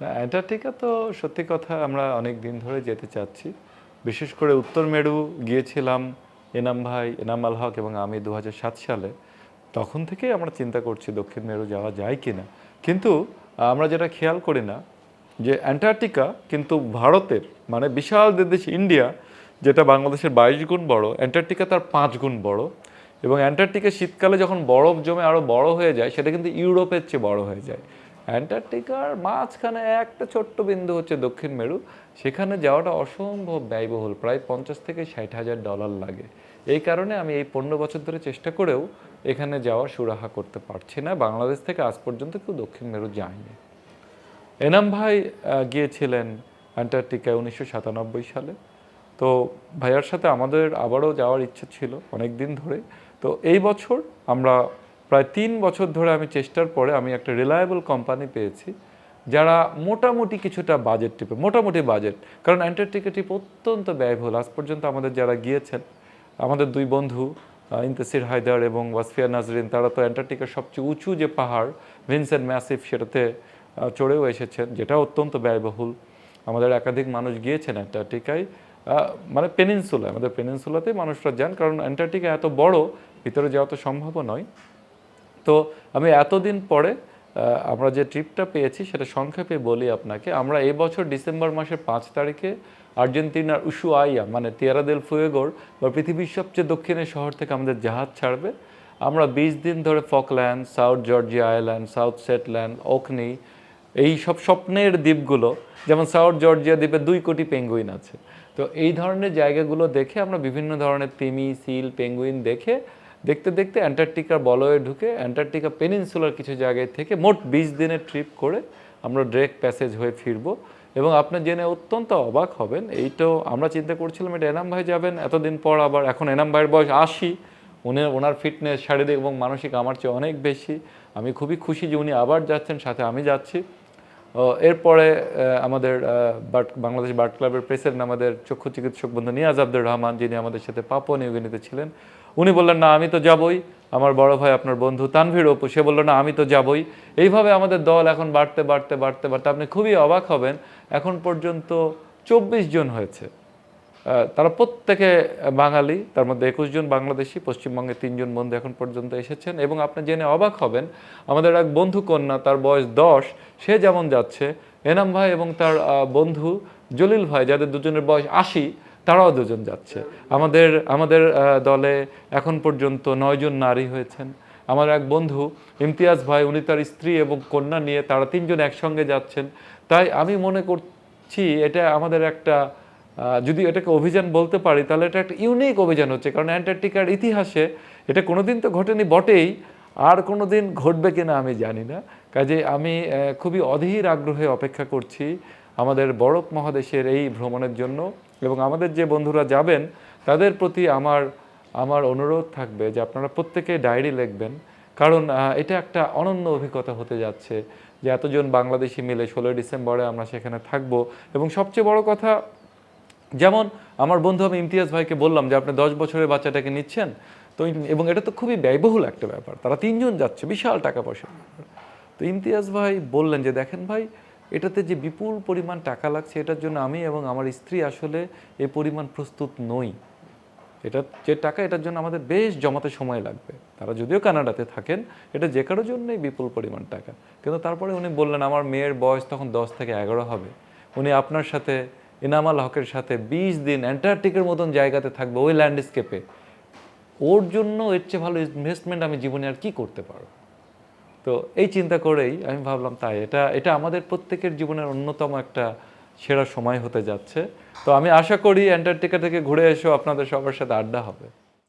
না, অ্যান্টার্কটিকা তো সত্যি কথা আমরা অনেক দিন ধরে যেতে চাচ্ছি। বিশেষ করে উত্তর মেরু গিয়েছিলাম এনাম ভাই, এনাম আল হক এবং আমি দু হাজার সাত সালে। তখন থেকেই আমরা চিন্তা করছি দক্ষিণ মেরু যাওয়া যায় কি না কিন্তু আমরা যেটা খেয়াল করি না, যে অ্যান্টার্কটিকা কিন্তু ভারতের মানে বিশাল দেশ ইন্ডিয়া, যেটা বাংলাদেশের বাইশ গুণ বড়, অ্যান্টার্কটিকা তার পাঁচ গুণ বড়। এবং অ্যান্টার্কটিকা শীতকালে যখন বরফ জমে আরও বড় হয়ে যায়, সেটা কিন্তু ইউরোপের চেয়ে বড় হয়ে যায়। অ্যান্টার্কটিকার মাঝখানে একটা ছোট্ট বিন্দু হচ্ছে দক্ষিণ মেরু। সেখানে যাওয়াটা অসম্ভব ব্যয়বহুল, প্রায় পঞ্চাশ থেকে ষাট হাজার ডলার লাগে। এই কারণে আমি এই পনেরো বছর ধরে চেষ্টা করেও এখানে যাওয়ার সুরাহা করতে পারছি না। বাংলাদেশ থেকে আজ পর্যন্ত কেউ দক্ষিণ মেরু যায়নি। এনাম ভাই গিয়েছিলেন অ্যান্টার্কটিকায় উনিশশো সাতানব্বই সালে। তো ভাইয়ার সাথে আমাদের আবারও যাওয়ার ইচ্ছে ছিল অনেক দিন ধরে। তো এই বছর আমরা প্রায় তিন বছর ধরে আমি চেষ্টার পরে আমি একটা রিলায়েবল কোম্পানি পেয়েছি, যারা মোটামুটি কিছুটা বাজেট টিপে মোটামুটি বাজেট কারণ অ্যান্টার্কটিকা টিপ অত্যন্ত ব্যয়বহুল। আজ পর্যন্ত আমাদের যারা গিয়েছেন, আমাদের দুই বন্ধু ইন্তেসির হায়দার এবং ওয়াসফিয়া নাজরিন, তারা তো অ্যান্টার্কটিকার সবচেয়ে উঁচু যে পাহাড় ভিনসেন্ট ম্যাসিভ সেটাতে চড়েও এসেছেন, যেটা অত্যন্ত ব্যয়বহুল। আমাদের একাধিক মানুষ গিয়েছেন অ্যান্টার্কটিকায় মানে পেনিনসুলায় আমাদের পেনিনসুলাতেই মানুষরা যান, কারণ অ্যান্টার্কটিকা এত বড়, ভিতরে যাওয়া তো সম্ভব নয়। তো আমি এতদিন পরে আমরা যে ট্রিপটা পেয়েছি সেটা সংক্ষেপে বলি আপনাকে। আমরা এই বছর ডিসেম্বর মাসের পাঁচ তারিখে আর্জেন্টিনার উসুয়াইয়া মানে তিয়ারা দেল ফুয়েগোর, বা পৃথিবীর সবচেয়ে দক্ষিণের শহর থেকে আমাদের জাহাজ ছাড়বে। আমরা বিশ দিন ধরে Falkland, South Georgia Island, South Shetland Orkney, এই সব স্বপ্নের দ্বীপগুলো, যেমন সাউথ জর্জিয়া দ্বীপে দুই কোটি পেঙ্গুইন আছে। তো এই ধরনের জায়গাগুলো দেখে আমরা বিভিন্ন ধরনের তিমি, সিল, পেঙ্গুইন দেখে দেখতে দেখতে অ্যান্টার্কটিকার বলয়ে ঢুকে অ্যান্টার্কটিকা পেনিনসুলার কিছু জায়গায় থেকে মোট বিশ দিনের ট্রিপ করে আমরা ড্রেক প্যাসেজ হয়ে ফিরবো। এবং আপনি জেনে অত্যন্ত অবাক হবেন, এইটাও আমরা চিন্তা করছিলাম, এটা এনাম ভাই যাবেন, এতদিন পর আবার, এখন এনাম ভাইয়ের বয়স আশি, উনি, ওনার ফিটনেস, শারীরিক এবং মানসিক আমার চেয়ে অনেক বেশি। আমি খুবই খুশি যে উনি আবার যাচ্ছেন, সাথে আমি যাচ্ছি। এরপরে আমাদের বাংলাদেশ বার্ড ক্লাবের প্রেসিডেন্ট, আমাদের চক্ষু চিকিৎসক বন্ধু নিয়াজ আব্দুর রহমান, যিনি আমাদের সাথে পাপুয়া নিউগিনিতে ছিলেন উনি বললেন, না, আমি তো যাবই। আমার বড় ভাই, আপনার বন্ধু তানভীর অপু, সে বলল, না, আমি তো যাবই। এইভাবে আমাদের দল এখন বাড়তে বাড়তে বাড়তে বাড়তে আপনি খুবই অবাক হবেন, এখন পর্যন্ত চব্বিশ জন হয়েছে। তারা প্রত্যেকে বাঙালি, তার মধ্যে একুশ জন বাংলাদেশি, পশ্চিমবঙ্গে তিনজন বন্ধু এখন পর্যন্ত এসেছেন এবং আপনি জেনে অবাক হবেন, আমাদের এক বন্ধু কন্যা, তার বয়স দশ, সে যেমন যাচ্ছে, এনাম ভাই এবং তার বন্ধু জলিল ভাই, যাদের দুজনের বয়স আশি তারাও দুজন যাচ্ছে। আমাদের আমাদের দলে এখন পর্যন্ত নয়জন নারী হয়েছেন। আমার এক বন্ধু ইমতিয়াজ ভাই, উনি তার স্ত্রী এবং কন্যা নিয়ে তারা তিনজন একসঙ্গে যাচ্ছেন। তাই আমি মনে করছি এটা আমাদের একটা যদি এটাকে অভিযান বলতে পারি, তাহলে এটা একটা ইউনিক অভিযান হচ্ছে। কারণ অ্যান্টার্কটিকার ইতিহাসে এটা কোনোদিন তো ঘটেনি, বটেই। আর কোনোদিন ঘটবে কিনা আমি জানি না। কাজে আমি খুবই অধীর আগ্রহে অপেক্ষা করছি আমাদের বরফ মহাদেশের এই ভ্রমণের জন্য। এবং আমাদের যে বন্ধুরা যাবেন, তাদের প্রতি আমার আমার অনুরোধ থাকবে যে আপনারা প্রত্যেকে ডায়েরি লিখবেন। কারণ এটা একটা অনন্য অভিজ্ঞতা হতে যাচ্ছে যে এতজন বাংলাদেশি মিলে ষোলোই ডিসেম্বরে আমরা সেখানে থাকব। এবং সবচেয়ে বড় কথা, যেমন আমার বন্ধু আমি ইমতিয়াজ ভাইকে বললাম যে, আপনি দশ বছরের বাচ্চাটাকে নিচ্ছেন? তো এবং এটা তো খুবই ব্যয়বহুল একটা ব্যাপার। তারা তিনজন যাচ্ছে, বিশাল টাকা পয়সা। তো ইমতিয়াজ ভাই বললেন যে, দেখেন ভাই এটাতে যে বিপুল পরিমাণ টাকা লাগছে এটার জন্য আমি এবং আমার স্ত্রী আসলে এ পরিমাণ প্রস্তুত নই। এটা যে টাকা, এটার জন্য আমাদের বেশ জমাতে সময় লাগবে। তারা যদিও কানাডাতে থাকেন, এটা যে কারোর জন্যই বিপুল পরিমাণ টাকা। কিন্তু তারপরে উনি বললেন, আমার মেয়ের বয়স তখন দশ থেকে এগারো হবে। উনি আপনার সাথে ইনামাল হকের সাথে বিশ দিন অ্যান্টার্কটিকের মতন জায়গাতে থাকবে ওই ল্যান্ডস্কেপে। ওর জন্য এর চেয়ে ভালো ইনভেস্টমেন্ট আমি জীবনে আর কি করতে পারব? তো এই চিন্তা করেই আমি ভাবলাম তাই, এটা এটা আমাদের প্রত্যেকের জীবনের অন্যতম একটা সেরা সময় হতে যাচ্ছে। তো আমি আশা করি অ্যান্টার্কটিকা থেকে ঘুরে এসেও আপনাদের সবার সাথে আড্ডা হবে।